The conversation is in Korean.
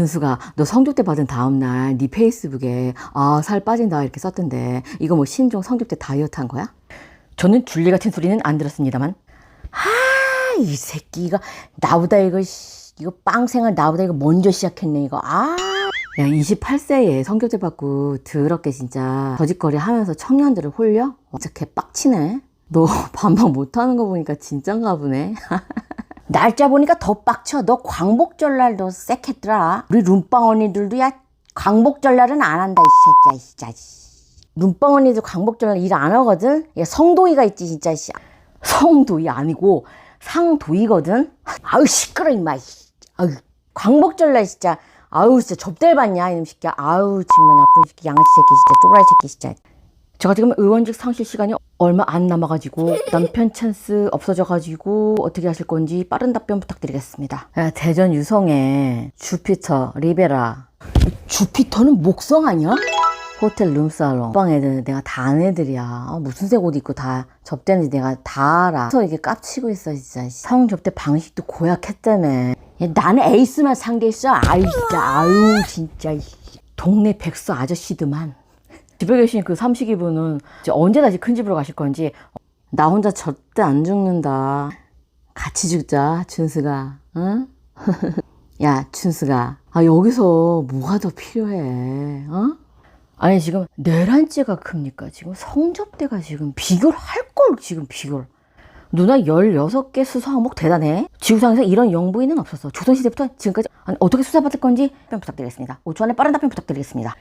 준수가 너 성적대 받은 다음날 네 페이스북에 아 살 빠진다 이렇게 썼던데 이거 뭐 신종 성적대 다이어트 한 거야? 저는 줄리 같은 소리는 안 들었습니다만 아, 이 새끼가 나보다 이거 씨, 이거 빵생활 나보다 이거 먼저 시작했네 이거. 아. 야, 28세에 성교제 받고 더럽게 진짜 거짓거리 하면서 청년들을 홀려? 진짜 개빡치네. 너 반박 못하는 거 보니까 진짠가 보네. 날짜 보니까 더 빡쳐. 너 광복절날 너 쎄했더라. 우리 룸빵 언니들도 야 광복절 날은 안 한다 이 새끼야 진짜. 씨. 룸빵 언니들 광복절 날 일 안 하거든. 야 성도이가 있지 진짜. 씨. 성도이 아니고 상도이거든. 아우 시끄러 임마. 씨. 아우 광복절 날 진짜. 아우 진짜 접대를 받냐 이놈 새끼야. 아우 정말 나쁜 새끼 양아치 새끼 진짜 쪼라이 새끼 진짜. 제가 지금 의원직 상실 시간이 얼마 안 남아가지고 남편 찬스 없어져가지고 어떻게 하실 건지 빠른 답변 부탁드리겠습니다. 야, 대전 유성에 주피터 리베라. 주피터는 목성 아니야? 호텔 룸살롱. 빵 애들 내가 다 아는 애들이야. 아, 무슨 색 옷 입고 다 접대는지 내가 다 알아. 그래서 이게 깝치고 있어 진짜. 성 접대 방식도 고약했다며. 야, 나는 에이스만 상대했어. 아유 진짜 아유 진짜. 동네 백수 아저씨드만 집에 계신 그 삼식이분은 이제 언제 다시 큰 집으로 가실 건지. 나 혼자 절대 안 죽는다. 같이 죽자 준수가. 응? 야 준수가. 아 여기서 뭐가 더 필요해? 어? 아니 지금 내란죄가 큽니까? 지금 성접대가 지금 비교할 걸 지금 비교를. 누나 16개 수사 항목 대단해. 지구상에서 이런 영부인은 없었어. 조선시대부터 지금까지. 아니, 어떻게 수사받을 건지 답변 부탁드리겠습니다. 5초 안에 빠른 답변 부탁드리겠습니다